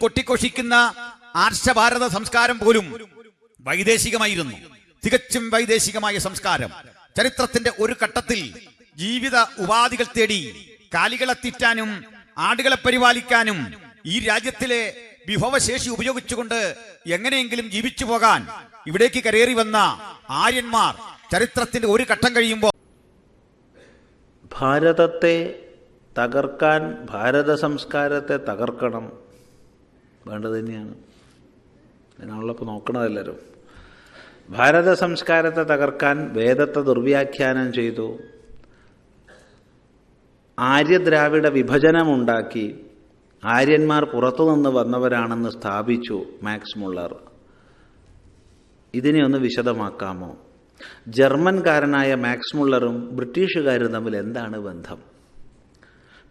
കൊട്ടിക്കൊഷിക്കുന്ന ആർഷഭാരത സംസ്കാരം പോലും വൈദേശികമായിരുന്നു. തികച്ചും വൈദേശികമായ സംസ്കാരം. ചരിത്രത്തിന്റെ ഒരു ഘട്ടത്തിൽ ജീവിത ഉപാധികൾ തേടി കാലികളെ തീറ്റാനും ആടുകളെ പരിപാലിക്കാനും ഈ രാജ്യത്തിലെ വിഭവശേഷി ഉപയോഗിച്ചുകൊണ്ട് എങ്ങനെയെങ്കിലും ജീവിച്ചു പോകാൻ ഇവിടേക്ക് കരേറി വന്ന ആര്യന്മാർ ചരിത്രത്തിന്റെ ഒരു ഘട്ടം കഴിയുമ്പോൾ ഭാരതത്തെ തകർക്കാൻ ഭാരത സംസ്കാരത്തെ തകർക്കണം. വേണ്ടത് തന്നെയാണ്. അതിനാണല്ലോ ഇപ്പോൾ നോക്കണതെല്ലാവരും ഭാരത സംസ്കാരത്തെ തകർക്കാൻ വേദത്തെ ദുർവ്യാഖ്യാനം ചെയ്തു. ആര്യദ്രാവിഡ വിഭജനമുണ്ടാക്കി ആര്യന്മാർ പുറത്തുനിന്ന് വന്നവരാണെന്ന് സ്ഥാപിച്ചു മാക്സ് മുള്ളർ. ഇതിനെ ഒന്ന് വിശദമാക്കാമോ? ജർമ്മൻകാരനായ മാക്സ് മുള്ളറും ബ്രിട്ടീഷുകാരും തമ്മിൽ എന്താണ് ബന്ധം?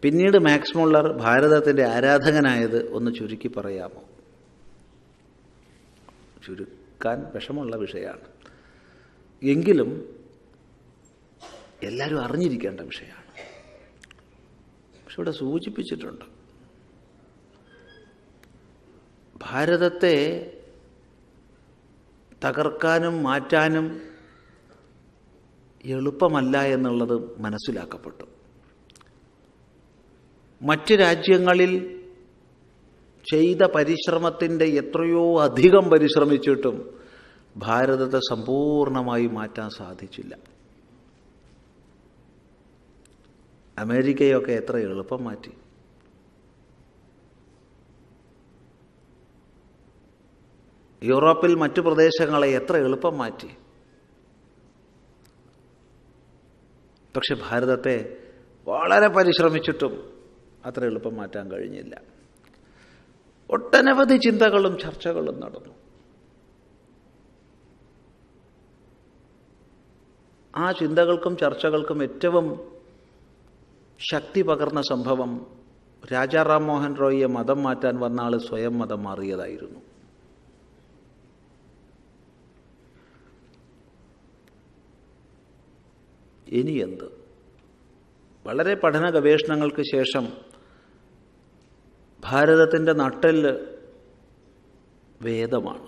പിന്നീട് മാക്സ് മുള്ളർ ഭാരതത്തിന്റെ ആരാധകനായത് ഒന്ന് ചുരുക്കി പറയാമോ? ചുരുക്കാൻ വിഷമമുള്ള വിഷയമാണ്. എങ്കിലും എല്ലാവരും അറിഞ്ഞിരിക്കേണ്ട വിഷയമാണ്. പക്ഷെ ഇവിടെ സൂചിപ്പിച്ചിട്ടുണ്ട്. ഭാരതത്തെ തകർക്കാനും മാറ്റാനും എളുപ്പമല്ല എന്നുള്ളത് മനസ്സിലാക്കപ്പെട്ടു. മറ്റ് രാജ്യങ്ങളിൽ ചെയ്ത പരിശ്രമത്തിന്റെ എത്രയോ അധികം പരിശ്രമിച്ചിട്ടും ഭാരതത്തെ സമ്പൂർണമായി മാറ്റാൻ സാധിച്ചില്ല. അമേരിക്കയൊക്കെ എത്ര എളുപ്പം മാറ്റി. യൂറോപ്പിൽ മറ്റു പ്രദേശങ്ങളെ എത്ര എളുപ്പം മാറ്റി. പക്ഷെ ഭാരതത്തെ വളരെ പരിശ്രമിച്ചിട്ടും അത്ര എളുപ്പം മാറ്റാൻ കഴിഞ്ഞില്ല. ഒട്ടനവധി ചിന്തകളും ചർച്ചകളും നടന്നു. ആ ചിന്തകൾക്കും ചർച്ചകൾക്കും ഏറ്റവും ശക്തി പകർന്ന സംഭവം രാജാറാം മോഹൻ റോയിയെ മതം മാറ്റാൻ വന്ന ആൾ സ്വയം മതം മാറിയതായിരുന്നു. ഇനി എന്ത്? വളരെ പഠന ഗവേഷണങ്ങൾക്ക് ശേഷം ഭാരതത്തിന്റെ നട്ടെല്ല് വേദമാണ്.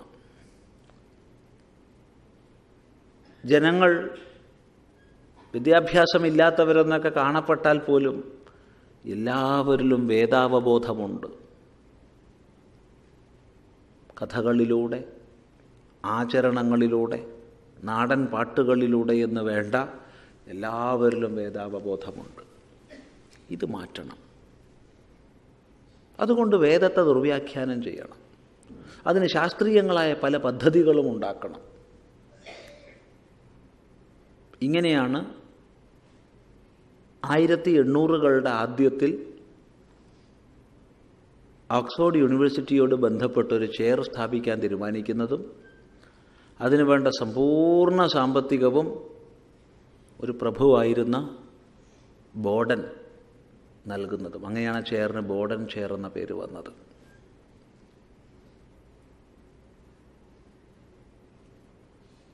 ജനങ്ങൾ വിദ്യാഭ്യാസമില്ലാത്തവരെന്നൊക്കെ കാണപ്പെട്ടാൽ പോലും എല്ലാവരിലും വേദാവബോധമുണ്ട്. കഥകളിലൂടെ ആചരണങ്ങളിലൂടെ നാടൻ പാട്ടുകളിലൂടെ എന്ന് വേണ്ട എല്ലാവരിലും വേദാവബോധമുണ്ട്. ഇത് മാറ്റണം. അതുകൊണ്ട് വേദത്തെ ദുർവ്യാഖ്യാനം ചെയ്യണം. അതിന് ശാസ്ത്രീയങ്ങളായ പല പദ്ധതികളും ഉണ്ടാക്കണം. ഇങ്ങനെയാണ് ആയിരത്തി എണ്ണൂറുകളുടെ ആദ്യത്തിൽ ഓക്സ്ഫോർഡ് യൂണിവേഴ്സിറ്റിയോട് ബന്ധപ്പെട്ടൊരു ചെയർ സ്ഥാപിക്കാൻ തീരുമാനിക്കുന്നതും അതിനുവേണ്ട സമ്പൂർണ സാമ്പത്തികവും ഒരു പ്രഭുവായിരുന്ന ബോഡൻ നൽകുന്നതും. അങ്ങനെയാണ് ചെയറിന് ബോർഡൻ ചെയർ എന്ന പേര് വന്നത്.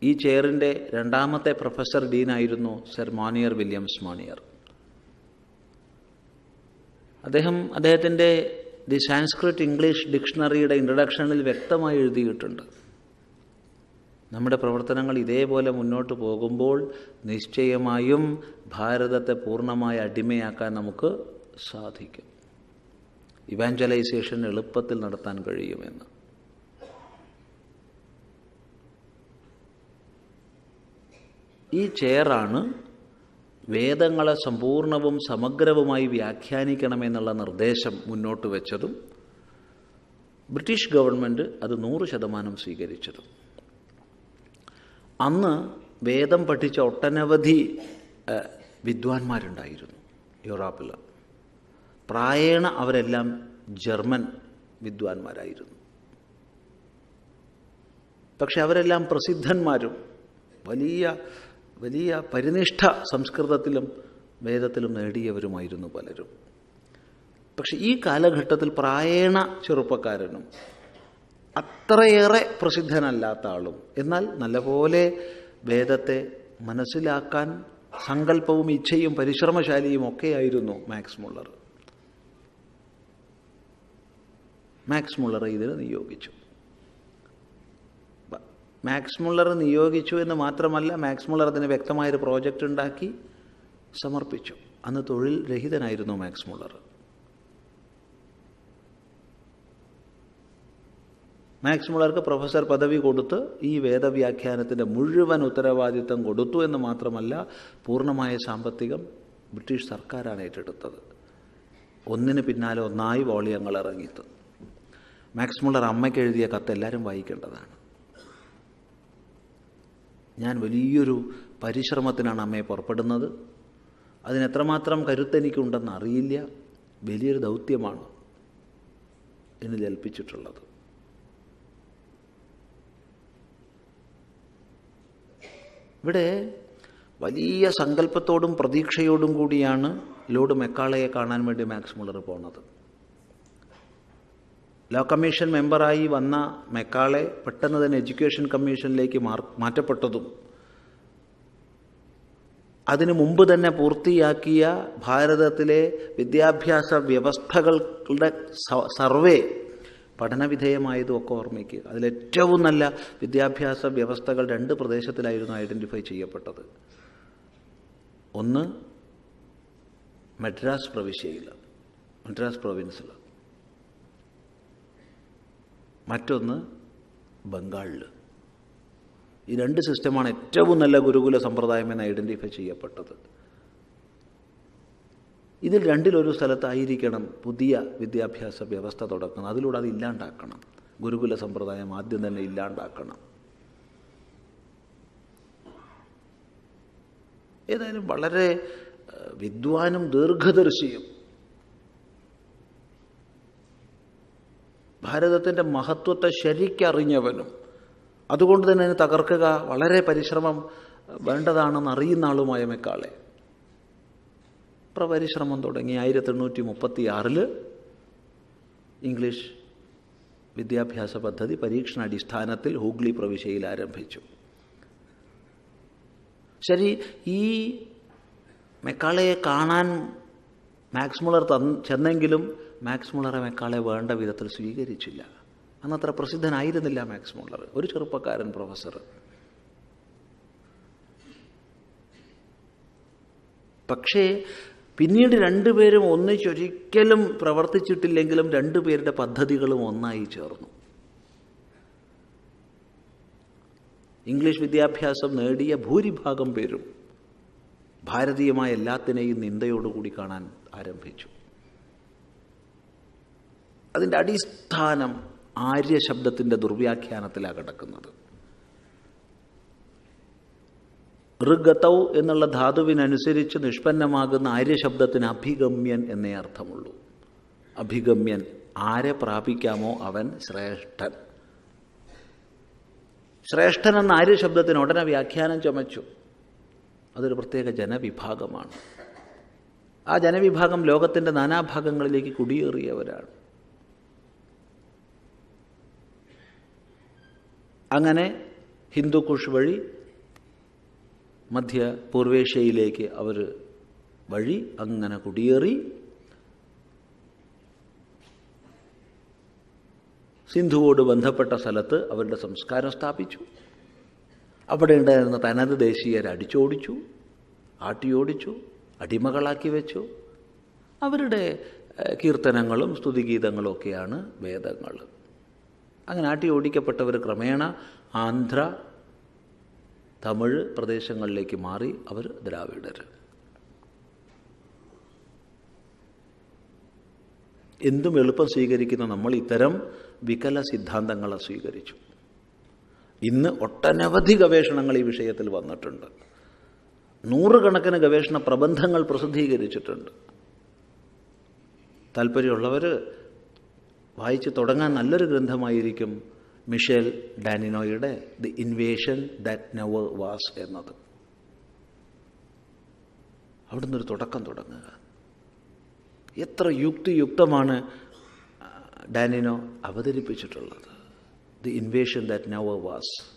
ഈ ചെയറിന്റെ രണ്ടാമത്തെ പ്രൊഫസർ ഡീനായിരുന്നു സർ മോണിയർ വില്യംസ് മോണിയർ അദ്ദേഹം അദ്ദേഹത്തിന്റെ ദി സാൻസ്ക്രിറ്റ് ഇംഗ്ലീഷ് ഡിക്ഷണറിയുടെ ഇൻട്രഡക്ഷനിൽ വ്യക്തമായി എഴുതിയിട്ടുണ്ട്. നമ്മുടെ പ്രവർത്തനങ്ങൾ ഇതേപോലെ മുന്നോട്ട് പോകുമ്പോൾ നിശ്ചയമായും ഭാരതത്തെ പൂർണമായി അടിമയാക്കാൻ നമുക്ക് സാധിക്കും. ഇവാഞ്ചലൈസേഷൻ എളുപ്പത്തിൽ നടത്താൻ കഴിയുമെന്ന്. ഈ ചെയറാണ് വേദങ്ങളെ സമ്പൂർണവും സമഗ്രവുമായി വ്യാഖ്യാനിക്കണമെന്നുള്ള നിർദ്ദേശം മുന്നോട്ട് വെച്ചതും ബ്രിട്ടീഷ് ഗവൺമെന്റ് അത് നൂറ് ശതമാനം സ്വീകരിച്ചതും. അന്ന് വേദം പഠിച്ച ഒട്ടനവധി വിദ്വാൻമാരുണ്ടായിരുന്നു യൂറോപ്പിൽ പ്രായേണ അവരെല്ലാം ജർമ്മൻ വിദ്വാൻമാരായിരുന്നു. പക്ഷെ അവരെല്ലാം പ്രസിദ്ധന്മാരും വലിയ വലിയ പരിനിഷ്ഠ സംസ്കൃതത്തിലും വേദത്തിലും നേടിയവരുമായിരുന്നു പലരും. പക്ഷെ ഈ കാലഘട്ടത്തിൽ പ്രായേണ ചെറുപ്പക്കാരനും അത്രയേറെ പ്രസിദ്ധനല്ലാത്ത ആളും എന്നാൽ നല്ലപോലെ വേദത്തെ മനസ്സിലാക്കാൻ സങ്കല്പവും ഇച്ഛയും പരിശ്രമശാലിയും ഒക്കെയായിരുന്നു മാക്സ് മുള്ളർ. മാക്സ് മുള്ളർ ഇതിന് നിയോഗിച്ചു. മാക്സ് മുള്ളർ നിയോഗിച്ചു എന്ന് മാത്രമല്ല മാക്സ് മുള്ളർ അതിന് വ്യക്തമായൊരു പ്രോജക്റ്റ് ഉണ്ടാക്കി സമർപ്പിച്ചു. അന്ന് തൊഴിൽ രഹിതനായിരുന്നു മാക്സ് മുള്ളർ. മാക്സ് മുള്ളർക്ക് പ്രൊഫസർ പദവി കൊടുത്ത് ഈ വേദവ്യാഖ്യാനത്തിന്റെ മുഴുവൻ ഉത്തരവാദിത്തം കൊടുത്തു എന്ന് മാത്രമല്ല പൂർണമായ സാമ്പത്തികം ബ്രിട്ടീഷ് സർക്കാരാണ് ഏറ്റെടുത്തത്. ഒന്നിന് പിന്നാലെ ഒന്നായി വോളിയങ്ങൾ ഇറങ്ങിത്ത് മാക്സ് മുള്ളർ അമ്മയ്ക്ക് എഴുതിയ കത്ത് എല്ലാവരും വായിക്കേണ്ടതാണ്. ഞാൻ വലിയൊരു പരിശ്രമത്തിനാണ് അമ്മയെ പുറപ്പെടുന്നത്. അതിനെത്രമാത്രം കരുത്തെനിക്കുണ്ടെന്ന് അറിയില്ല. വലിയൊരു ദൗത്യമാണ് എന്നിൽ ഏൽപ്പിച്ചിട്ടുള്ളത്. ഇവിടെ വലിയ സങ്കല്പത്തോടും പ്രതീക്ഷയോടും കൂടിയാണ് ലോർഡ് മെക്കാളയെ കാണാൻ വേണ്ടി മാക്സ് മുള്ളർ പോണത്. ലോ കമ്മീഷൻ മെമ്പറായി വന്ന മെക്കാളെ പെട്ടെന്ന് തന്നെ എഡ്യൂക്കേഷൻ കമ്മീഷനിലേക്ക് മാറ്റപ്പെട്ടതും അതിനു മുമ്പ് തന്നെ പൂർത്തിയാക്കിയ ഭാരതത്തിലെ വിദ്യാഭ്യാസ വ്യവസ്ഥകളുടെ സർവേ പഠനവിധേയമായതും ഒക്കെ ഓർമ്മിക്കുക അതിലേറ്റവും നല്ല വിദ്യാഭ്യാസ വ്യവസ്ഥകൾ രണ്ട് പ്രദേശത്തിലായിരുന്നു ഐഡന്റിഫൈ ചെയ്യപ്പെട്ടത്. ഒന്ന് മദ്രാസ് പ്രവിശ്യയിൽ മദ്രാസ് പ്രൊവിൻസിൽ മറ്റൊന്ന് ബംഗാളിൽ ഈ രണ്ട് സിസ്റ്റമാണ് ഏറ്റവും നല്ല ഗുരുകുല സമ്പ്രദായം എന്ന് ഐഡന്റിഫൈ ചെയ്യപ്പെട്ടത്. ഇതിൽ രണ്ടിലൊരു സ്ഥലത്തായിരിക്കണം പുതിയ വിദ്യാഭ്യാസ വ്യവസ്ഥ തുടക്കുന്നത് അതിലൂടെ അത് ഇല്ലാണ്ടാക്കണം. ഗുരുകുല സമ്പ്രദായം ആദ്യം തന്നെ ഇല്ലാണ്ടാക്കണം. ഏതായാലും വളരെ വിദ്വാനും ദീർഘദർശിയും ഭാരതത്തിന്റെ മഹത്വത്തെ ശരിക്കറിഞ്ഞവനും അതുകൊണ്ട് തന്നെ അതിനെ തകർക്കുക വളരെ പരിശ്രമം വേണ്ടതാണെന്ന് അറിയുന്ന ആളുമായ മെക്കാളെ. പ്രപരിശ്രമം തുടങ്ങി ആയിരത്തി എണ്ണൂറ്റി മുപ്പത്തി ആറിൽ ഇംഗ്ലീഷ് വിദ്യാഭ്യാസ പദ്ധതി പരീക്ഷണാടിസ്ഥാനത്തിൽ ഹൂഗ്ലി പ്രവിശ്യയിൽ ആരംഭിച്ചു. ശരി ഈ മെക്കാളയെ കാണാൻ മാക്സ് മുളർ തന്ന് ചെന്നെങ്കിലും മാക്സ് മുള്ളറെ മെക്കാളെ വേണ്ട വിധത്തിൽ സ്വീകരിച്ചില്ല. അന്നത്ര പ്രസിദ്ധനായിരുന്നില്ല മാക്സ് മുള്ളർ. ഒരു ചെറുപ്പക്കാരൻ പ്രൊഫസർ. പക്ഷേ പിന്നീട് രണ്ടുപേരും ഒന്നിച്ചൊരിക്കലും പ്രവർത്തിച്ചിട്ടില്ലെങ്കിലും രണ്ടുപേരുടെ പദ്ധതികളും ഒന്നായി ചേർന്നു. ഇംഗ്ലീഷ് വിദ്യാഭ്യാസം നേടിയ ഭൂരിഭാഗം പേരും ഭാരതീയമായ എല്ലാത്തിനെയും നിന്ദയോടുകൂടി കാണാൻ ആരംഭിച്ചു. അതിന്റെ അടിസ്ഥാനം ആര്യ ശബ്ദത്തിന്റെ ദുർവ്യാഖ്യാനത്തിലാണ് കിടക്കുന്നത്. ഋഗതൗ എന്നുള്ള ധാതുവിനനുസരിച്ച് നിഷ്പന്നമാകുന്ന ആര്യശബ്ദത്തിന് അഭിഗമ്യൻ എന്നേ അർത്ഥമുള്ളൂ. അഭിഗമ്യൻ ആരെ പ്രാപിക്കാമോ അവൻ ശ്രേഷ്ഠൻ. ശ്രേഷ്ഠൻ എന്ന ആര്യശബ്ദത്തിന് ഉടനെ വ്യാഖ്യാനം ചുമച്ചു. അതൊരു പ്രത്യേക ജനവിഭാഗമാണ്. ആ ജനവിഭാഗം ലോകത്തിന്റെ നാനാഭാഗങ്ങളിലേക്ക് കുടിയേറിയവരാണ്. അങ്ങനെ ഹിന്ദുക്കുഷ് വഴി മധ്യ പൂർവേഷ്യയിലേക്ക് അവർ വഴി അങ്ങനെ കുടിയേറി സിന്ധുവോട് ബന്ധപ്പെട്ട സ്ഥലത്ത് അവരുടെ സംസ്കാരം സ്ഥാപിച്ചു. അവിടെ ഉണ്ടായിരുന്ന തനത് ദേശീയരെ അടിച്ചോടിച്ചു ആട്ടിയോടിച്ചു അടിമകളാക്കി വെച്ചു. അവരുടെ കീർത്തനങ്ങളും സ്തുതിഗീതങ്ങളും ഒക്കെയാണ് വേദങ്ങൾ. അങ്ങനെ ആട്ടി ഓടിക്കപ്പെട്ടവർ ക്രമേണ ആന്ധ്ര തമിഴ് പ്രദേശങ്ങളിലേക്ക് മാറി അവർ ദ്രാവിഡർ. എന്തും എളുപ്പം സ്വീകരിക്കുന്ന നമ്മൾ ഇത്തരം വികല സിദ്ധാന്തങ്ങളെ സ്വീകരിച്ചു. ഇന്ന് ഒട്ടനവധി ഗവേഷണങ്ങൾ ഈ വിഷയത്തിൽ വന്നിട്ടുണ്ട്. നൂറുകണക്കിന് ഗവേഷണ പ്രബന്ധങ്ങൾ പ്രസിദ്ധീകരിച്ചിട്ടുണ്ട്. താല്പര്യമുള്ളവർ വായിച്ചു തുടങ്ങാൻ നല്ലൊരു ഗ്രന്ഥമായിരിക്കും Michel ഡാനിനോയുടെ the invasion that never was എന്നത്. അവിടുന്ന് ഒരു തുടക്കം തുടങ്ങുക. എത്ര യുക്തിയുക്തമാണ് Danino അവതരിപ്പിച്ചിട്ടുള്ളത്. The invasion that never was.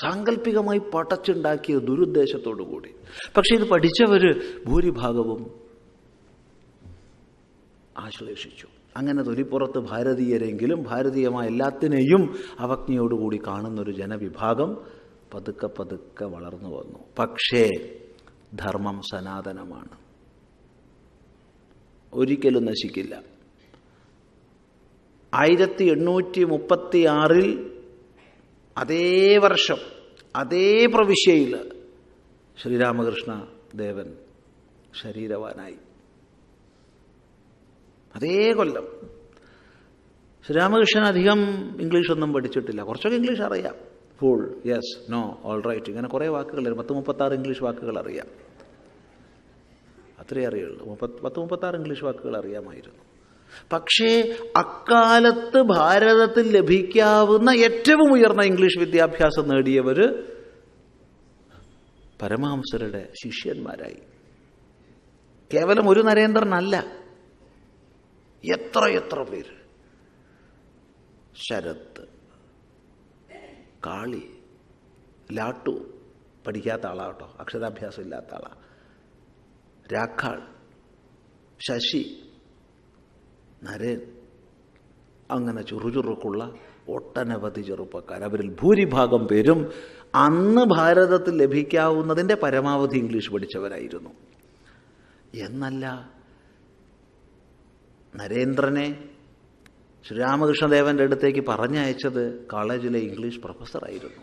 സാങ്കല്പികമായി പടച്ചുണ്ടാക്കിയ ദുരുദ്ദേശത്തോടു കൂടി പക്ഷേ ഇത് പഠിച്ചവർ ഭൂരിഭാഗവും ആശ്ലേഷിച്ചു. അങ്ങനെ തൊലിപ്പുറത്ത് ഭാരതീയരെങ്കിലും ഭാരതീയമായ എല്ലാത്തിനെയും അവജ്ഞയോടുകൂടി കാണുന്നൊരു ജനവിഭാഗം പതുക്കെ പതുക്കെ വളർന്നു വന്നു. പക്ഷേ ധർമ്മം സനാതനമാണ്. ഒരിക്കലും നശിക്കില്ല. ആയിരത്തി എണ്ണൂറ്റി മുപ്പത്തി ആറിൽ അതേ വർഷം അതേ പ്രവിശ്യയിൽ ശ്രീരാമകൃഷ്ണ ദേവൻ ശരീരവാനായി. അതേ കൊല്ലം. ശ്രീരാമകൃഷ്ണൻ അധികം ഇംഗ്ലീഷ് ഒന്നും പഠിച്ചിട്ടില്ല. കുറച്ചൊക്കെ ഇംഗ്ലീഷ് അറിയാം. Full yes no all right ഇങ്ങനെ കുറേ വാക്കുകൾ പത്ത് മുപ്പത്താറ് ഇംഗ്ലീഷ് വാക്കുകൾ അറിയാം. അത്രേ അറിയുള്ളൂ. മുപ്പത്ത് പത്ത് മുപ്പത്താറ് ഇംഗ്ലീഷ് വാക്കുകൾ അറിയാമായിരുന്നു. പക്ഷേ അക്കാലത്ത് ഭാരതത്തിൽ ലഭിക്കാവുന്ന ഏറ്റവും ഉയർന്ന ഇംഗ്ലീഷ് വിദ്യാഭ്യാസം നേടിയവർ പരമഹംസരുടെ ശിഷ്യന്മാരായി. കേവലം ഒരു നരേന്ദ്രനല്ല. എത്ര എത്ര പേര്? ശരത്ത് കാളി ലാട്ടു പഠിക്കാത്ത ആളാട്ടോ അക്ഷരാഭ്യാസം ഇല്ലാത്ത ആളാ. രാഖാൾ ശശി നരൻ അങ്ങനെ ചുറുചുറുക്കുള്ള ഒട്ടനവധി ചെറുപ്പക്കാർ. അവരിൽ ഭൂരിഭാഗം പേരും അന്ന് ഭാരതത്തിൽ ലഭിക്കാവുന്നതിന്റെ പരമാവധി ഇംഗ്ലീഷ് പഠിച്ചവരായിരുന്നു. എന്നല്ല നരേന്ദ്രനെ ശ്രീരാമകൃഷ്ണദേവന്റെ അടുത്തേക്ക് പറഞ്ഞയച്ചത് കോളേജിലെ ഇംഗ്ലീഷ് പ്രൊഫസറായിരുന്നു.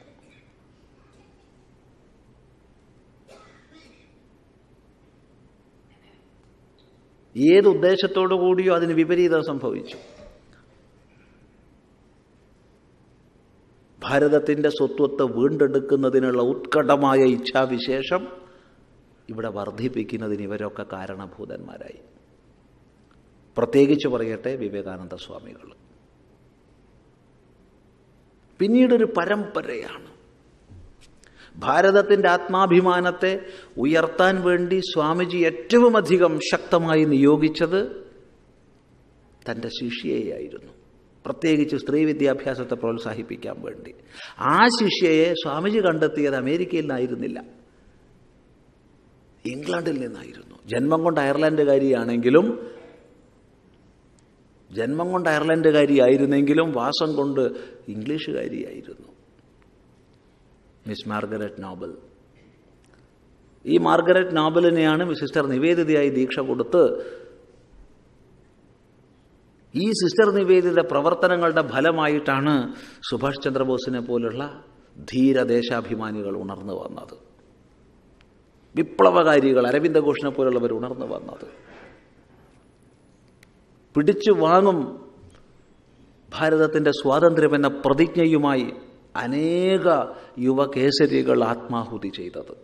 ഏത് ഉദ്ദേശത്തോടു കൂടിയോ അതിന് വിപരീതം സംഭവിച്ചു. ഭാരതത്തിന്റെ സ്വത്വത്തെ വീണ്ടെടുക്കുന്നതിനുള്ള ഉത്കടമായ ഇച്ഛാവിശേഷം ഇവിടെ വർദ്ധിപ്പിക്കുന്നതിന് ഇവരൊക്കെ കാരണഭൂതന്മാരായി. പ്രത്യേകിച്ച് പറയട്ടെ വിവേകാനന്ദ സ്വാമികൾ പിന്നീടൊരു പരമ്പരയാണ്. ഭാരതത്തിന്റെ ആത്മാഭിമാനത്തെ ഉയർത്താൻ വേണ്ടി സ്വാമിജി ഏറ്റവും അധികം ശക്തമായി നിയോഗിച്ചത് തന്റെ ശിഷ്യയായിരുന്നു പ്രത്യേകിച്ച് സ്ത്രീ വിദ്യാഭ്യാസത്തെ പ്രോത്സാഹിപ്പിക്കാൻ വേണ്ടി. ആ ശിഷ്യയെ സ്വാമിജി കണ്ടെത്തിയത് അമേരിക്കയിൽ നിന്നായിരുന്നില്ല. ഇംഗ്ലണ്ടിൽ നിന്നായിരുന്നു. ജന്മം കൊണ്ട് അയർലൻഡുകാരിയാണെങ്കിലും ജന്മം കൊണ്ട് അയർലൻഡുകാരിയായിരുന്നെങ്കിലും വാസം കൊണ്ട് ഇംഗ്ലീഷുകാരിയായിരുന്നു. Miss Margaret Noble. ഈ മാർഗരറ്റ് നോബലിനെയാണ് സിസ്റ്റർ നിവേദിതയായി ദീക്ഷ കൊടുത്ത് ഈ സിസ്റ്റർ നിവേദിത പ്രവർത്തനങ്ങളുടെ ഫലമായിട്ടാണ് സുഭാഷ് ചന്ദ്രബോസിനെ പോലുള്ള ധീരദേശാഭിമാനികൾ ഉണർന്നു വന്നത്. വിപ്ലവകാരികൾ അരവിന്ദഘോഷിനെ പോലുള്ളവർ ഉണർന്നു വന്നത്. പിടിച്ചു വാങ്ങും. ഭാരതത്തിന്റെ സ്വാതന്ത്ര്യമെന്ന പ്രതിജ്ഞയുമായി അനേക യുവകേസരികൾ ആത്മാഹുതി ചെയ്തത്.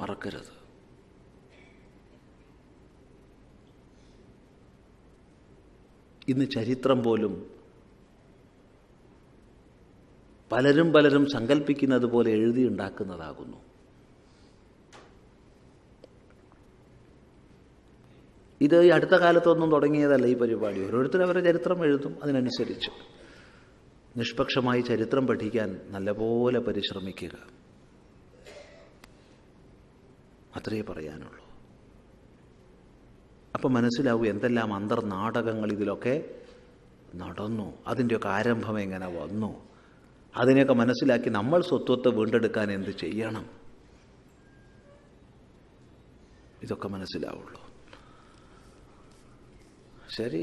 മറക്കരുത്. ഇന്ന് ചരിത്രം പോലും പലരും പലരും സങ്കല്പിക്കുന്നത് പോലെ എഴുതിയുണ്ടാക്കുന്നതാകുന്നു. ഇത് ഈ അടുത്ത കാലത്തൊന്നും തുടങ്ങിയതല്ല ഈ പരിപാടി. ഓരോരുത്തരും അവരുടെ ചരിത്രം എഴുതും അതിനനുസരിച്ച്. നിഷ്പക്ഷമായി ചരിത്രം പഠിക്കാൻ നല്ലപോലെ പരിശ്രമിക്കുക. അത്രയേ പറയാനുള്ളൂ. അപ്പം മനസ്സിലാവും എന്തെല്ലാം അന്തർനാടകങ്ങൾ ഇതിലൊക്കെ നടന്നു. അതിന്റെയൊക്കെ ആരംഭം എങ്ങനെ വന്നു. അതിനെയൊക്കെ മനസ്സിലാക്കി നമ്മൾ സ്വത്വത്തെ വീണ്ടെടുക്കാൻ എന്ത് ചെയ്യണം? ഇതൊക്കെ മനസ്സിലാവുള്ളൂ. ശരി